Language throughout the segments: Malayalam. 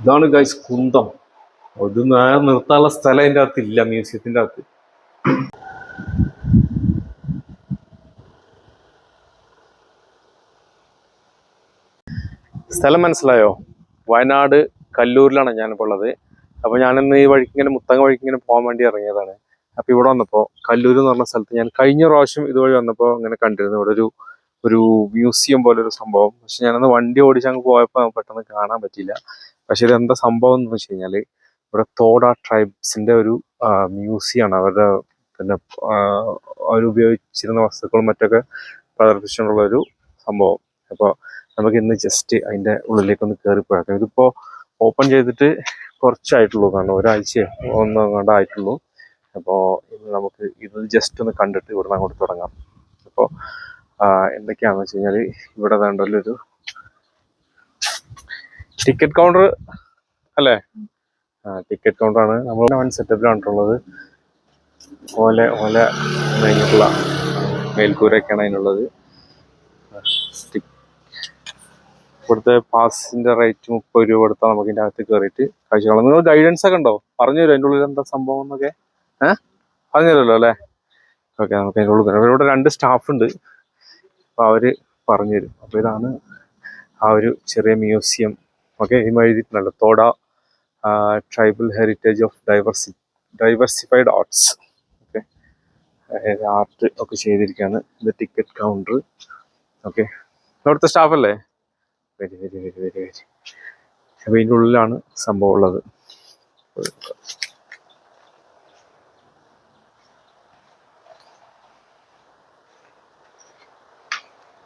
ഇതാണ് ഗൈസ് കുന്തം. അത് നേരെ നിർത്താനുള്ള സ്ഥലം അതിന്റെ അകത്ത് ഇല്ല മ്യൂസിയത്തിന്റെ അകത്ത്. സ്ഥലം മനസ്സിലായോ? വയനാട് കല്ലൂരിലാണ് ഞാനിപ്പോൾ ഉള്ളത്. അപ്പൊ ഞാനിന്ന് ഈ വഴിക്ക് ഇങ്ങനെ മുത്തങ്ങ വഴിക്ക് ഇങ്ങനെ പോകാൻ വേണ്ടി ഇറങ്ങിയതാണ്. അപ്പൊ ഇവിടെ വന്നപ്പോ കല്ലൂർ എന്ന് പറഞ്ഞ സ്ഥലത്ത് ഞാൻ കഴിഞ്ഞ പ്രാവശ്യം ഇതുവഴി വന്നപ്പോ ഇങ്ങനെ കണ്ടിരുന്നു. ഇവിടെ ഒരു ഒരു മ്യൂസിയം പോലെ ഒരു സംഭവം. പക്ഷെ ഞാനന്ന് വണ്ടി ഓടിച്ച് അങ്ങ് പോയപ്പോൾ പെട്ടെന്ന് കാണാൻ പറ്റിയില്ല. പക്ഷെ ഇത് എന്താ സംഭവം എന്ന് വെച്ച് കഴിഞ്ഞാൽ ഇവിടെ തോട ട്രൈബ്സിന്റെ ഒരു മ്യൂസിയമാണ് അവരുടെ പിന്നെ അവരുപയോഗിച്ചിരുന്ന വസ്തുക്കളും മറ്റൊക്കെ പ്രദർശിച്ചുള്ള ഒരു സംഭവം. അപ്പോൾ നമുക്ക് ഇന്ന് ജസ്റ്റ് അതിന്റെ ഉള്ളിലേക്ക് ഒന്ന് കയറി പോയേക്കാം ഇതിപ്പോ ഓപ്പൺ ചെയ്തിട്ട് കുറച്ചായിട്ടുള്ളൂ. കാരണം ഒരാഴ്ച ഒന്നും അങ്ങോട്ട് ആയിട്ടുള്ളൂ. അപ്പോൾ ഇന്ന് നമുക്ക് ഇത് ജസ്റ്റ് ഒന്ന് കണ്ടിട്ട് ഇവിടെ അങ്ങോട്ട് തുടങ്ങാം. അപ്പോൾ എന്തൊക്കെയാണെന്ന് വെച്ച് കഴിഞ്ഞാൽ ഇവിടെ വേണ്ടല്ലോ ഒരു ടിക്കറ്റ് കൗണ്ടർ അല്ലേ? ആ ടിക്കറ്റ് കൗണ്ടറാണ് നമ്മൾ വൺ സെറ്റപ്പിൽ ഉള്ളത്. ഓല ഓല കഴിഞ്ഞിട്ടുള്ള മേൽക്കൂരൊക്കെയാണ് അതിനുള്ളത്. ഇവിടുത്തെ പാസിന്റെ റേറ്റ് മുപ്പത് രൂപ കൊടുത്താൽ നമുക്ക് ഇതിന്റെ അകത്ത് കയറിയിട്ട് കാഴ്ചകളാം നിങ്ങൾ ഗൈഡൻസ് ഒക്കെ ഉണ്ടോ? പറഞ്ഞു തരും അതിന്റെ ഉള്ളിൽ എന്താ സംഭവം എന്നൊക്കെ? ഏഹ് പറഞ്ഞു തരുമല്ലോ അല്ലേ? ഓക്കെ നമുക്ക് അതിന്റെ ഉള്ളിൽ ഇവിടെ രണ്ട് സ്റ്റാഫ് ഉണ്ട്. അപ്പൊ അവർ പറഞ്ഞു തരും അപ്പോൾ ഇതാണ് ആ ഒരു ചെറിയ മ്യൂസിയം. ഓക്കെ ഇമ എഴുതിയിട്ടുണ്ടല്ലോ. Toda tribal heritage of diverse diversified arts. Okay art ഒക്കെ ചെയ്തിരിക്കുകയാണ്. ഇത് ടിക്കറ്റ് കൗണ്ടർ. ഓക്കെ അവിടുത്തെ സ്റ്റാഫ് അല്ലേ? വരി വരി വരി വരി അപ്പോൾ അപ്പൊ ഇതിന്റെ ഉള്ളിലാണ് സംഭവം ഉള്ളത്.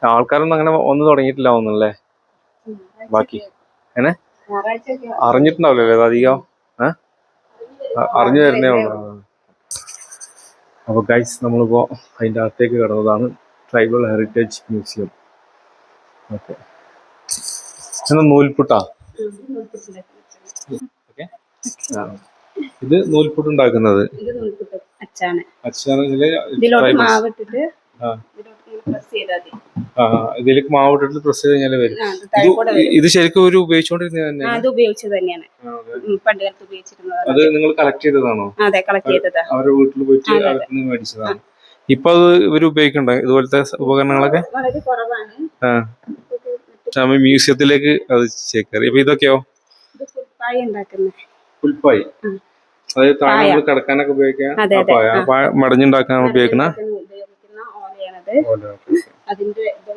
ആൾക്കാരൊന്നും അങ്ങനെ ഒന്ന് തുടങ്ങിയിട്ടില്ല ഒന്നല്ലേ ബാക്കി. ഏ? അറിഞ്ഞിട്ടുണ്ടാവില്ലല്ലോ അധികം? അറിഞ്ഞു തരുന്നേ ഉള്ളൂ. അപ്പൊ ഗൈസ് നമ്മളിപ്പോ അതിന്റെ അകത്തേക്ക് കിടന്നതാണ്. Tribal heritage museum okay. എന്നാ നൂൽപുട്ടാ? ഓക്കെ. ഇത് നൂൽപുട്ട് ഉണ്ടാക്കുന്നത്? അച്ചാണ്. അച്ഛനാണ് ഇതിലേക്ക് മാവിട്ടിട്ട് പ്രസ് കഴിഞ്ഞാൽ വരും. ഇത് ശരിക്കും ഒരു ഉപയോഗിച്ചുകൊണ്ടിരുന്നത് തന്നെ അത് ഉപയോഗിച്ചത് തന്നെയാണ്. പണ്ട് കാലത്ത് ഉപയോഗിച്ചിരുന്നതാണ് അത് നിങ്ങൾ കളക്ട് ചെയ്തതാണോ? അതെ കളക്ട് ചെയ്തതാ. അവരുടെ വീട്ടിൽ പോയിട്ട്. അവർക്ക് മേടിച്ചതാണ്. ഇപ്പൊ അത് ഇവർ ഉപയോഗിക്കണ്ടോ? ഇതുപോലത്തെ ഉപകരണങ്ങളൊക്കെ? വളരെ കുറവാണ്. മ്യൂസിയത്തിലേക്ക് അത് ചേക്കറി. അപ്പൊ ഇതൊക്കെയോ? ഇത് പുൽപ്പായ. അതായത് താഴെ. നമ്മൾ കിടക്കാനൊക്കെ ഉപയോഗിക്കാം. മടഞ്ഞുണ്ടാക്കാൻ ഉപയോഗിക്കണ ഉപയോഗിക്കുന്ന ഓലയാണത്. അതിന്റെ ഇത്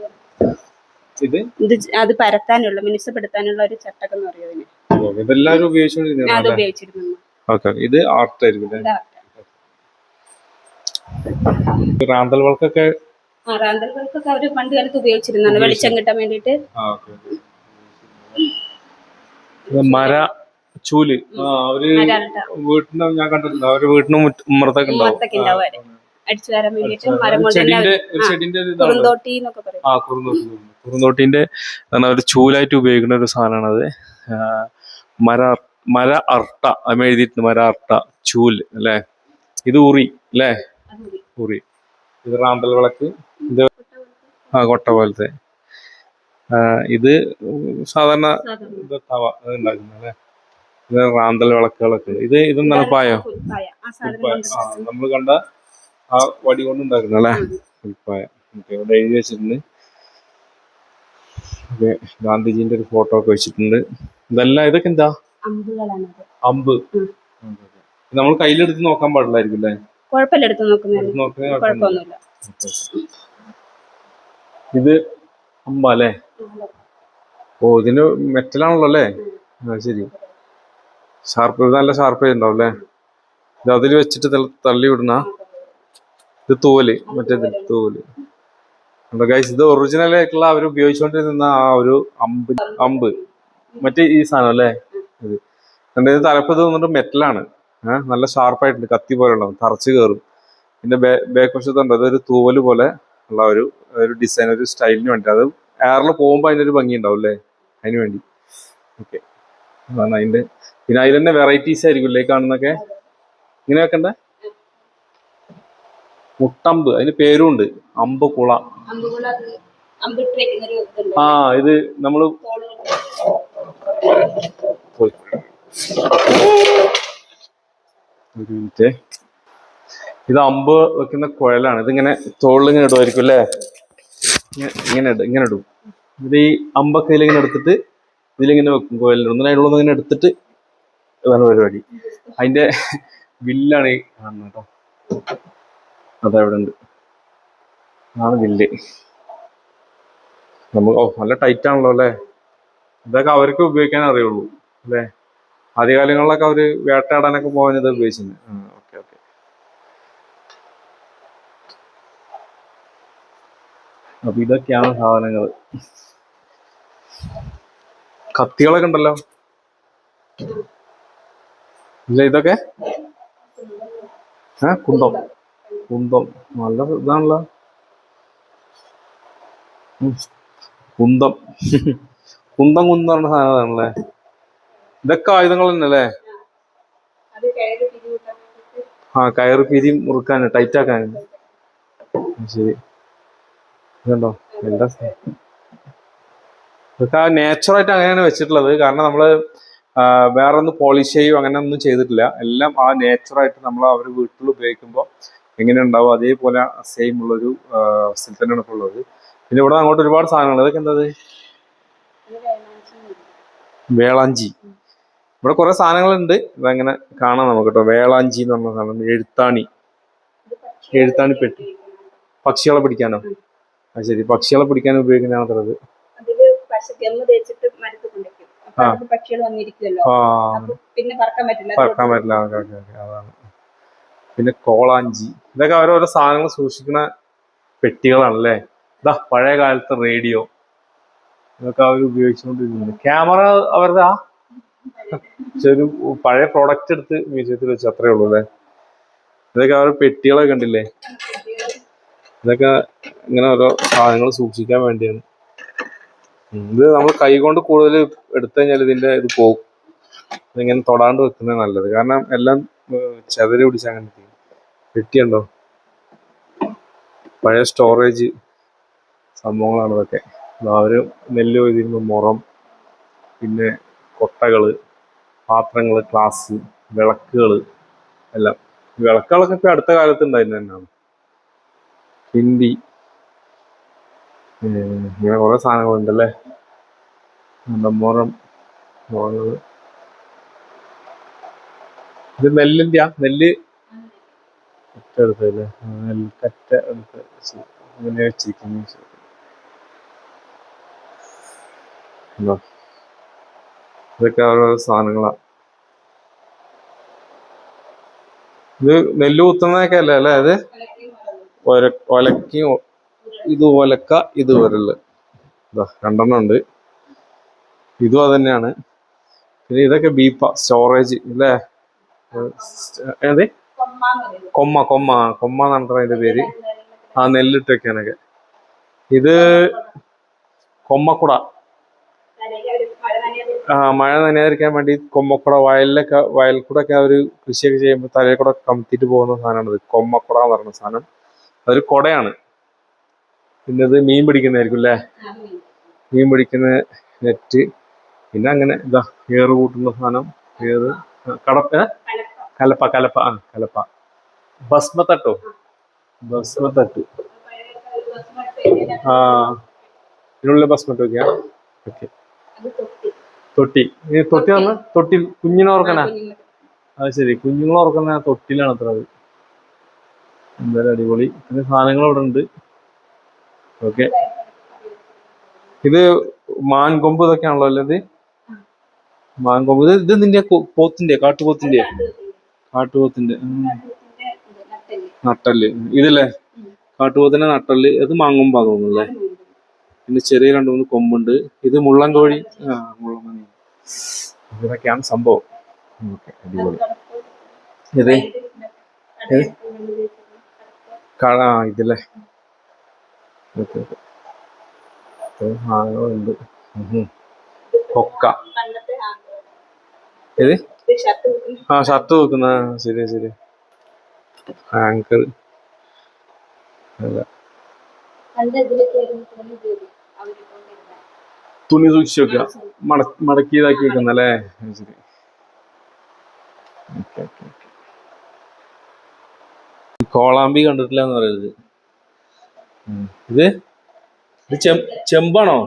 ഇത്? ഇത് അത് പരത്താനുള്ള മിനുസപ്പെടുത്താനുള്ള ഒരു ചട്ടകം എന്ന് പറയുന്നതിന് ഇതെല്ലാവരും അത് ഉപയോഗിച്ചിരുന്നു. ഓക്കെ ഇത്. റാന്തൽ വിളക്കൊക്കെ ആ അവർ പണ്ട് കാലത്ത് ഉപയോഗിച്ചിരുന്നാണ് വെളിച്ചം കിട്ടാൻ വേണ്ടിട്ട് മര ചൂൽ. അവർ വീട്ടിന് ഞാൻ കണ്ടിട്ടുണ്ട് അവർ വീട്ടിന് മുറത്തൊക്കെ ഉണ്ടാവും. അടിച്ചു വരാൻ വേണ്ടിയിട്ട് മരം കൊണ്ട് തന്നെ അവര്- കുറുന്തോട്ടി എന്നൊക്കെ പറയും. ആ കുറുന്തോട്ടി. കുറുന്തോട്ടിന്റെ ഒരു ചൂലായിട്ട് ഉപയോഗിക്കുന്ന ഒരു സാധനമാണ് അത്. മര മര അർട്ട. അത് എഴുതിയിട്ടുണ്ട്. മര അർട്ട. ചൂൽ അല്ലേ? ഇത് ഉറി. അല്ലേ? ഉറി. ഇത് റാന്തൽ വിളക്ക്. ഇത് ആ കൊട്ട പോലത്തെ. ഇത് സാധാരണ. തവ ഉണ്ടാക്കുന്ന അല്ലേ? ഇത് റാന്തൽ വിളക്കുകളൊക്കെ. ഇത് ഇതെന്താണ്? പായോ? നമ്മൾ കണ്ട ആ വടി കൊണ്ട് ഉണ്ടാക്കുന്ന അല്ലേ ഓക്കെ ഇവിടെ എഴുതി വെച്ചിട്ടുണ്ട്. ഓക്കെ ഗാന്ധിജീന്റെ ഒരു ഫോട്ടോ ഒക്കെ വെച്ചിട്ടുണ്ട്. ഇതെല്ലാം ഇതൊക്കെ എന്താ? അമ്പ്. നമ്മൾ കയ്യിലെടുത്ത് നോക്കാൻ പാടില്ലായിരിക്കും അല്ലേ? കുഴപ്പമില്ല എടുത്ത് നോക്കുന്നില്ല ഇത് അമ്പ അല്ലേ? ഓ ഇതിന് മെറ്റലാണല്ലോ അല്ലേ? ആ ശരി. ഷാർപ്പ് നല്ല ഷാർപ്പ് ഉണ്ടാവും അല്ലേ? ഇത് അതിൽ വെച്ചിട്ട് തള്ളി വിടുന്ന ഇത് തൂവൽ മറ്റേത് തൂവൽ. ഗൈസ് ഇത് ഒറിജിനൽ ആയിട്ടുള്ള അവർ ഉപയോഗിച്ചുകൊണ്ടിരുന്ന ആ ഒരു അമ്പ് അമ്പ്. മറ്റേ ഈ സാധനം അല്ലേ? ഇത്. കണ്ടോ, ഇത് തലപ്പത് വന്നിട്ട് മെറ്റലാണ് നല്ല ഷാർപ്പായിട്ടുണ്ട് കത്തി പോലെ ഉണ്ടാവും തറച്ച് കയറും പിന്നെ ബാക്ക് വശത്തുണ്ട് അതൊരു തൂവൽ പോലെ ഉള്ള ഒരു ഒരു ഡിസൈൻ ഒരു സ്റ്റൈലിന് വേണ്ടി. അത് എയറിൽ പോകുമ്പോൾ അതിന്റെ ഒരു ഭംഗി ഉണ്ടാവും അല്ലേ? അതിന് വേണ്ടി. ഓക്കെ അതാണ് അതിന്റെ പിന്നെ അതിൽ തന്നെ വെറൈറ്റീസ് ആയിരിക്കും അല്ലേ കാണുന്നൊക്കെ ഇങ്ങനെ വെക്കണ്ടേ? മുട്ടമ്പ് അതിന് പേരുണ്ട്. അമ്പുകുള. ആ ഇത് നമ്മൾ ഇത് അമ്പ് വെക്കുന്ന കുഴലാണ്. ഇതിങ്ങനെ തോളിലിങ്ങനെ ഇടുമായിരിക്കും അല്ലേ? ഇങ്ങനെ ഇട ഇങ്ങനെ ഇടും. ഇത് ഈ അമ്പൊക്കെ ഇതിലിങ്ങനെ എടുത്തിട്ട് ഇതിലിങ്ങനെ വെക്കും കുഴലിടും ഒന്നിനെ ഇങ്ങനെ എടുത്തിട്ട് ഇതാണ് പരിപാടി. അതിന്റെ വില്ലാണ് ഈ കാണുന്നത് കേട്ടോ. അതാ ഇവിടെ ഉണ്ട്. ആണ് ബില്ല് നമുക്ക് ഓ നല്ല ടൈറ്റ് ആണല്ലോ അല്ലേ? ഇതൊക്കെ അവർക്ക് ഉപയോഗിക്കാൻ അറിയുള്ളൂ അല്ലേ? ആദ്യകാലങ്ങളിലൊക്കെ അവർ വേട്ടയാടാനൊക്കെ പോകാൻ ഇത് ഉപയോഗിച്ചിരുന്നത് ഓക്കെ ഓക്കെ അപ്പൊ ഇതൊക്കെയാണ് സാധനങ്ങൾ കത്തികളൊക്കെ ഉണ്ടല്ലോ? ഇല്ല ഇതൊക്കെ? ആ കുന്തം. കുന്തം. നല്ല ഇതാണല്ലോ. കുന്തം. കുന്തം കുന്തം പറഞ്ഞ സാധനമാണല്ലേ? ഇതൊക്കെ ആയുധങ്ങൾ തന്നെ അല്ലേ ആ കയറ് പിരി മുറുക്കാൻ ടൈറ്റ് ആക്കാൻ ശരി. ഇതുണ്ടോ? എന്താ ഇതൊക്കെ നേച്ചറായിട്ട് അങ്ങനെയാണ് വെച്ചിട്ടുള്ളത്. കാരണം നമ്മൾ വേറെ ഒന്നും പോളിഷ് ചെയ്യും അങ്ങനെ ഒന്നും ചെയ്തിട്ടില്ല. എല്ലാം ആ നേച്ചറായിട്ട് നമ്മൾ അവർ വീട്ടിൽ ഉപയോഗിക്കുമ്പോൾ എങ്ങനെ ഉണ്ടാവും അതേപോലെ സെയിം ഉള്ളൊരു ഒരു അവസ്ഥയിൽ തന്നെയാണ് ഇപ്പോൾ ഉള്ളത്. പിന്നെ ഇവിടെ അങ്ങോട്ട് ഒരുപാട് സാധനങ്ങൾ. ഇതൊക്കെ എന്താ ഇത്? ഇത് വേണാഴ്ച വേളാഞ്ചി. ഇവിടെ കുറെ സാധനങ്ങളുണ്ട്. ഇതങ്ങനെ കാണാം നമുക്ക് കേട്ടോ. വേളാഞ്ചി എന്ന് പറഞ്ഞ സാധനം. എഴുത്താണി. എഴുത്താണി പെട്ടി. പക്ഷികളെ പിടിക്കാനോ? അത് ശരി. പക്ഷികളെ പിടിക്കാൻ ആ. പക്ഷികൾ വന്നിരിക്കുമല്ലോ ആ. പിന്നെ പറക്കാൻ പറ്റില്ല. അത് പറക്കാൻ അതാണ്. പിന്നെ കോളാഞ്ചി. ഇതൊക്കെ ഓരോരോ സാധനങ്ങൾ സൂക്ഷിക്കുന്ന പെട്ടികളാണല്ലേ? ഇതാ പഴയ കാലത്തെ റേഡിയോ. ഇതൊക്കെ അവർ ഉപയോഗിച്ചുകൊണ്ടിരിക്കുന്നത് ക്യാമറ അവരുടെ ആ പഴയ പ്രോഡക്റ്റ് എടുത്ത് മ്യൂസിയത്തിൽ വെച്ച് അത്രേ ഉള്ളൂ അല്ലേ? ഇതൊക്കെ അവരുടെ പെട്ടികളൊക്കെ കണ്ടില്ലേ? ഇതൊക്കെ ഇങ്ങനെ ഓരോ സാധനങ്ങൾ സൂക്ഷിക്കാൻ വേണ്ടിയാണ്. ഇത് നമ്മൾ കൈകൊണ്ട് കൂടുതൽ എടുത്തു കഴിഞ്ഞാൽ ഇതിന്റെ ഇത് പോകും ഇതിങ്ങനെ തൊടാണ്ട് വെക്കുന്നത് നല്ലത്. കാരണം എല്ലാം ഏഹ്, പിടിച്ച അങ്ങനെ ചെയ്യും പെട്ടിയുണ്ടോ പഴയ സ്റ്റോറേജ് സംഭവങ്ങളാണ് ഇതൊക്കെ. അവർ നെല്ല് കൊയ്തിരുന്ന മുറം പിന്നെ കൊട്ടകൾ പാത്രങ്ങൾ ഗ്ലാസ് വിളക്കുകൾ എല്ലാം. വിളക്കുകളൊക്കെ ഇപ്പൊ അടുത്ത കാലത്ത് ഉണ്ടായിരുന്നു തന്നെയാണ്. ഹിന്ദി. ഇങ്ങനെ കുറെ സാധനങ്ങളുണ്ടല്ലേ? മുറം മുറങ്ങൾ ഇത് നെല്ലിന്റെ നെല്ല് വെച്ചിരിക്കുന്നു? ഇതൊക്കെ ഓരോ സാധനങ്ങളാ. ഇത് നെല്ല് കുത്തുന്നതൊക്കെ അല്ലേ അല്ലേ അത്? ഒലക്കി ഇത് ഒലക്ക ഇത് ഇതാ രണ്ടെണ്ണം ഉണ്ട്. ഇതും അത് തന്നെയാണ്. പിന്നെ ഇതൊക്കെ ബീപ്പ സ്റ്റോറേജ് അല്ലേ? കൊമ്മാന്ന് കൊമ്മ കൊമ്മ. കൊമ്മ എന്നാണ് അതിന്റെ പേര്. ആ നെല്ലിട്ട് വെക്കാനൊക്കെ. ഇത് കൊമ്മക്കുട. ആ മഴ നനയാതിരിക്കാൻ വേണ്ടി കൊമ്മക്കുട വയലിലൊക്കെ വയൽക്കൂടൊക്കെ അവർ കൃഷിയൊക്കെ ചെയ്യുമ്പോൾ തലയിൽ കൂടെ കമത്തിയിട്ട് പോകുന്ന സാധനമാണിത് കൊമ്മക്കുട എന്ന് പറയുന്ന സാധനം. അതൊരു കുടയാണ്. പിന്നെ ഇത് മീൻ പിടിക്കുന്നതായിരിക്കും അല്ലേ? മീൻ. പിടിക്കുന്ന നെറ്റ്. പിന്നെ അങ്ങനെ ഇതാ ഏറ് കൂട്ടുന്ന സാധനം. ഏറ് കടപ്പ. കലപ്പ കലപ്പ ആ കലപ്പ. ഭസ്മത്തട്ടോ ഭസ്മത്തട്ട് ആ ഇതിനുള്ള ഭസ്മട്ട് വെക്കാം ഓക്കെ. അത് തൊട്ടി. തൊട്ടി ഈ തൊട്ടി വന്ന് തൊട്ടിൽ കുഞ്ഞിനെ ഓർക്കണ? അത് ശരി കുഞ്ഞുങ്ങൾ ഓർക്കുന്ന തൊട്ടിലാണ് അത്ര അത്. എന്തായാലും അടിപൊളി. പിന്നെ സാധനങ്ങൾ അവിടെ ഉണ്ട്. ഓക്കെ. ഇത് മാൻകൊമ്പ് ഇതൊക്കെയാണല്ലോ അല്ലേ ഇത്? മാൻകൊമ്പ്. ഇത് ഇത് നിന്റെ പോത്തിന്റെ കാട്ടുപോത്തിന്റെ കാട്ടുപോത്തിന്റെ. നട്ടൽ. ഇതല്ലേ? കാട്ടുപോത്തിന്റെ നട്ടൽ. ഇത് മാങ്ങൊമ്പാ തോന്നുന്നല്ലേ? പിന്നെ ചെറിയ രണ്ട് മൂന്ന് കൊമ്പുണ്ട്. ഇത് മുള്ളൻ കോഴി ആ മുള്ളൻ ഇതൊക്കെയാണ് സംഭവം. ഓക്കെ അടിപൊളി. ഇത്? കാണാ ഇതല്ലേ? Okay okay. സാധനങ്ങളുണ്ട് ഉം. കൊക്ക. ഏത്? ഇത് ആ ഷർട്ട് വെക്കുന്ന. ശരി ശരി. ആങ്കർ അല്ല. തുണി സൂക്ഷിച്ചു വെക്കുക. മട- മടക്കി ഇതാക്കി വെക്കുന്ന അല്ലേ? ശരി. കോളാമ്പി കണ്ടിട്ടില്ല എന്ന് പറയുന്നത് ഇത്? ഇത് ചെമ്പാണോ?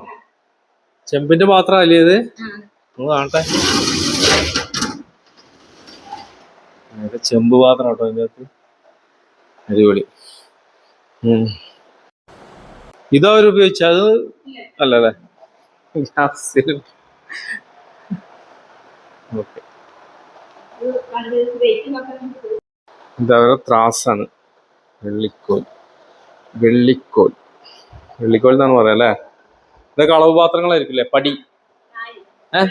ചെമ്പിന്റെ പാത്രമല്ലേ ഇത്? ഒന്ന് കാണട്ടെ. ആ, ഇത് ചെമ്പ് പാത്രം കേട്ടോ അതിന്റെ അകത്ത്? അടിപൊളി. ഇതാ അവർ ഉപയോഗിച്ച അത് അല്ലല്ലേ? ഓക്കെ. വെയിറ്റ് നോക്കാൻ ഇത് അവരുടെ ത്രാസാണ്. വെള്ളിക്കോൽ. വെള്ളിക്കോൽ. വെള്ളിക്കോൽ എന്നാണ് പറയാ അല്ലേ? ഇതൊക്കെ അളവ് പാത്രങ്ങളായിരിക്കില്ലേ? പടി. ഏ?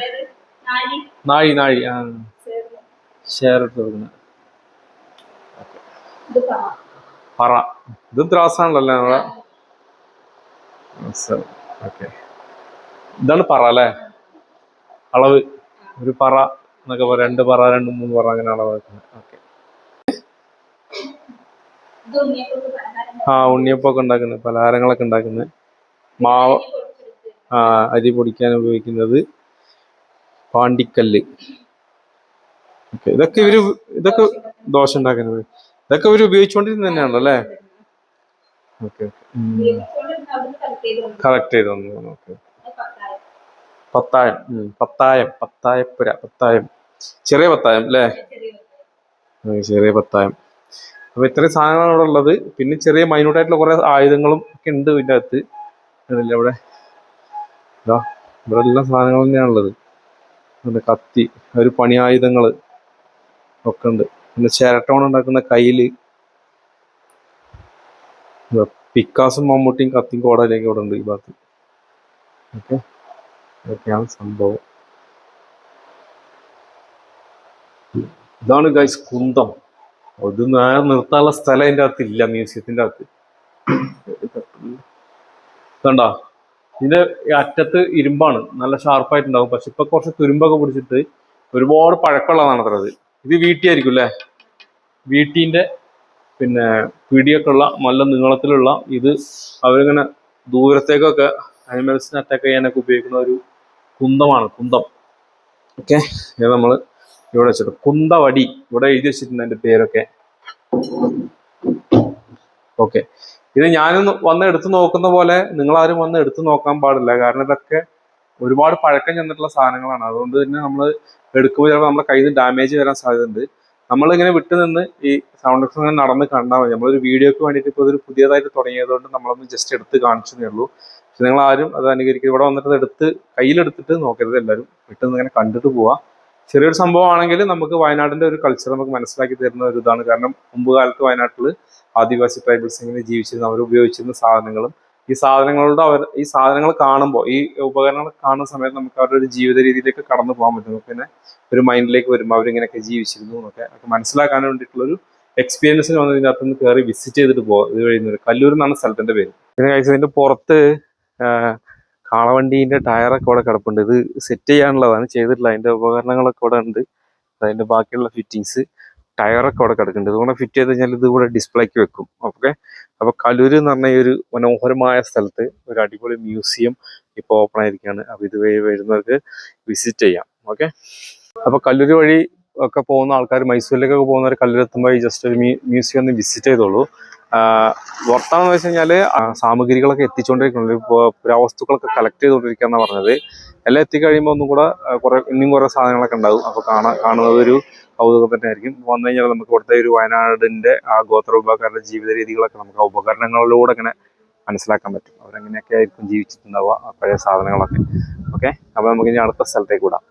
നാല്. നാഴി നാഴി ആ. ഷെയർ ഇട്ട് കൊടുക്കുന്നത്. പറ. ഇത് ത്രാസാണല്ലോ നമ്മളെ ഓക്കെ. ഇതാണ് പറ അല്ലേ? അളവ്. ഒരു പറ എന്നൊക്കെ പറയാം രണ്ട് പറ രണ്ട് മൂന്ന് പറ അങ്ങനെ അളവ് ഓക്കെ. ആ ഉണ്ണിയപ്പൊക്കെ ഉണ്ടാക്കുന്നത്. പലഹാരങ്ങളൊക്കെ ഉണ്ടാക്കുന്നത്. മാവ്. ആ അരി പൊടിക്കാൻ ഉപയോഗിക്കുന്നത് പാണ്ടിക്കല്ല്. ഓക്കെ. ഇതൊക്കെ ഇവർ ഇതൊക്കെ ദോശ ഉണ്ടാക്കുന്നത് ഇതൊക്കെ ഇവർ ഉപയോഗിച്ചുകൊണ്ടിരുന്ന തന്നെയാണല്ലോ അല്ലേ? ഓക്കെ കളക്ട് ചെയ്ത് തന്നു ഓക്കെ പത്തായം. പത്തായം. പത്തായപ്പുര. പത്തായം. ചെറിയ പത്തായം അല്ലേ? ചെറിയ പത്തായം. അപ്പൊ ഇത്രയും സാധനങ്ങളാണ് ഇവിടെ ഉള്ളത്. പിന്നെ ചെറിയ മൈനൂട്ടായിട്ടുള്ള കുറെ ആയുധങ്ങളും ഒക്കെ ഉണ്ട് ഇതിന്റെ അകത്ത്. ഇവിടെ ഇവിടെ എല്ലാ സാധനങ്ങളും തന്നെയാണുള്ളത്. കത്തി ഒരു പണി ആയുധങ്ങൾ ഒക്കെ ഉണ്ട്. പിന്നെ ചിരട്ടോൺ ഉണ്ടാക്കുന്ന കയ്യിൽ പിക്കാസും മമ്മൂട്ടിയും കത്തിയും കോടയിലേക്ക് ഇവിടെ ഉണ്ട് ഈ ഭാഗത്ത്. ഓക്കെ? ഇതൊക്കെയാണ് സംഭവം. ഇതാണ് ഗൈസ് കുന്തം. അത് നേരെ നിർത്താനുള്ള സ്ഥലം അതിന്റെ അകത്ത് ഇല്ല മ്യൂസിയത്തിന്റെ അകത്ത്. കണ്ട? ഇതിന്റെ അറ്റത്ത് ഇരുമ്പാണ്. നല്ല ഷാർപ്പായിട്ടുണ്ടാവും പക്ഷെ ഇപ്പൊ കുറച്ച് തുരുമ്പൊക്കെ പിടിച്ചിട്ട് ഒരുപാട് പഴക്കമുള്ളതാണ് അത്ര അത് ഇത് വീട്ടിയായിരിക്കും അല്ലേ വീട്ടിന്റെ പിന്നെ പിടിയൊക്കെ ഉള്ള നല്ല നീളത്തിലുള്ള ഇത് അവരിങ്ങനെ ദൂരത്തേക്കൊക്കെ അനിമൽസിനെ അറ്റാക്ക് ചെയ്യാനൊക്കെ ഉപയോഗിക്കുന്ന ഒരു കുന്തമാണ് കുന്തം. ഓക്കെ ഇത് നമ്മൾ ഇവിടെ വെച്ചിട്ട് കുന്തവടി ഇവിടെ എഴുതി വെച്ചിട്ടുണ്ട് എന്റെ പേരൊക്കെ. ഓക്കെ ഇത് ഞാനൊന്ന് വന്ന് എടുത്തു നോക്കുന്ന പോലെ നിങ്ങളാരും വന്ന് എടുത്തു നോക്കാൻ പാടില്ല. കാരണം ഇതൊക്കെ ഒരുപാട് പഴക്കം ചെന്നിട്ടുള്ള സാധനങ്ങളാണ്. അതുകൊണ്ട് തന്നെ നമ്മൾ എടുക്കുമ്പോൾ ചിലപ്പോൾ നമ്മുടെ കയ്യിൽ നിന്ന് ഡാമേജ് വരാൻ സാധ്യതയുണ്ട്. നമ്മളിങ്ങനെ വിട്ടു നിന്ന് ഈ സൗണ്ട് എക്സ് ഇങ്ങനെ നടന്ന് കണ്ടാൽ മതി. നമ്മളൊരു വീഡിയോക്ക് വേണ്ടിയിട്ട് ഇപ്പോൾ ഒരു പുതിയതായിട്ട് തുടങ്ങിയതുകൊണ്ട് നമ്മളൊന്ന് ജസ്റ്റ് എടുത്ത് കാണിച്ചതേ ഉള്ളൂ. പക്ഷെ നിങ്ങൾ ആരും അത് അനുകരിക്കുക ഇവിടെ വന്നിട്ട് എടുത്ത് കയ്യിലെടുത്തിട്ട് നോക്കരുത് എല്ലാവരും. വിട്ടുനിന്ന് ഇങ്ങനെ കണ്ടിട്ട് പോവാം. ചെറിയൊരു സംഭവമാണെങ്കിൽ നമുക്ക് വയനാടിന്റെ ഒരു കൾച്ചർ നമുക്ക് മനസ്സിലാക്കി തരുന്ന ഒരു ഇതാണ്. കാരണം മുമ്പ് കാലത്ത് വയനാട്ടിൽ ആദിവാസി ട്രൈബൽസ് ഇങ്ങനെ ജീവിച്ചിരുന്ന അവർ ഉപയോഗിച്ചിരുന്ന സാധനങ്ങളും ഈ സാധനങ്ങളുടെ അവർ ഈ സാധനങ്ങൾ കാണുമ്പോൾ ഈ ഉപകരണങ്ങൾ കാണുന്ന സമയത്ത് നമുക്ക് അവരുടെ ഒരു ജീവിത രീതിയിലേക്ക് കടന്നു പോകാൻ പറ്റും. പിന്നെ ഒരു മൈൻഡിലേക്ക് വരുമ്പോൾ അവരിങ്ങനെയൊക്കെ ജീവിച്ചിരുന്നു എന്നൊക്കെ ഒക്കെ മനസ്സിലാക്കാൻ വേണ്ടിയിട്ടുള്ള ഒരു എക്സ്പീരിയൻസിന് വന്ന് ഇതിനകത്ത് നിന്ന് കയറി വിസിറ്റ് ചെയ്തിട്ട് പോകാം ഇത് കഴിയുന്നത് കല്ലൂർ എന്നാണ് സ്ഥലത്തിന്റെ പേര്. പിന്നെ കഴിച്ചത് ഇതിന്റെ പുറത്ത് കാളവണ്ടീന്റെ ടയറൊക്കെ ഇവിടെ കിടപ്പുണ്ട്. ഇത് സെറ്റ് ചെയ്യാനുള്ളതാണ്. ചെയ്തിട്ടില്ല. അതിന്റെ ഉപകരണങ്ങളൊക്കെ ഇവിടെ ഉണ്ട്. അതിന്റെ ബാക്കിയുള്ള ഫിറ്റിങ്സ് ടയറൊക്കെ അവിടെ കിടക്കുന്നുണ്ട്. ഇതുകൊണ്ട് ഫിറ്റ് ചെയ്ത് കഴിഞ്ഞാൽ ഇതുകൂടെ ഡിസ്പ്ലേക്ക് വെക്കും. ഓക്കെ അപ്പൊ കലൂര് എന്ന് പറഞ്ഞ ഒരു മനോഹരമായ സ്ഥലത്ത് ഒരു അടിപൊളി മ്യൂസിയം ഇപ്പോൾ ഓപ്പൺ ആയിരിക്കുകയാണ്. അപ്പൊ ഇത് വരുന്നവർക്ക് വിസിറ്റ് ചെയ്യാം. ഓക്കെ അപ്പൊ കല്ലൂര് വഴി ഒക്കെ പോകുന്ന ആൾക്കാർ മൈസൂരിലേക്കൊക്കെ പോകുന്നവർ കല്ലൂർ എത്തുമ്പോൾ ജസ്റ്റ് ഒരു മ്യൂസിയം ഒന്ന് വിസിറ്റ് ചെയ്തോളൂ. വർത്താനം എന്ന് വെച്ച് കഴിഞ്ഞാൽ സാമഗ്രികളൊക്കെ എത്തിച്ചുകൊണ്ടിരിക്കുന്നുണ്ട് പുരാവസ്തുക്കളൊക്കെ കളക്ട് ചെയ്തുകൊണ്ടിരിക്കുക എന്നാണ് പറഞ്ഞത്. എല്ലാം എത്തിക്കഴിയുമ്പോൾ ഒന്നും കൂടെ കുറേ ഇനിയും കുറെ സാധനങ്ങളൊക്കെ ഉണ്ടാവും അപ്പോൾ കാണാൻ കാണുന്നത് ഒരു കൗതുകം തന്നെ ആയിരിക്കും വന്നു കഴിഞ്ഞാൽ നമുക്ക് ഇവിടുത്തെ ഒരു വയനാടിന്റെ ആ ഗോത്ര വിഭാഗക്കാരുടെ ജീവിത രീതികളൊക്കെ നമുക്ക് ഉപകരണങ്ങളിലൂടെ ഇങ്ങനെ മനസ്സിലാക്കാൻ പറ്റും. അവരെങ്ങനെയൊക്കെ ആയിരിക്കും ജീവിച്ചിട്ടുണ്ടാവുക പഴയ സാധനങ്ങളൊക്കെ. ഓക്കെ? അപ്പോൾ നമുക്ക് ഇനി അടുത്ത സ്ഥലത്തേക്ക് വിടാം.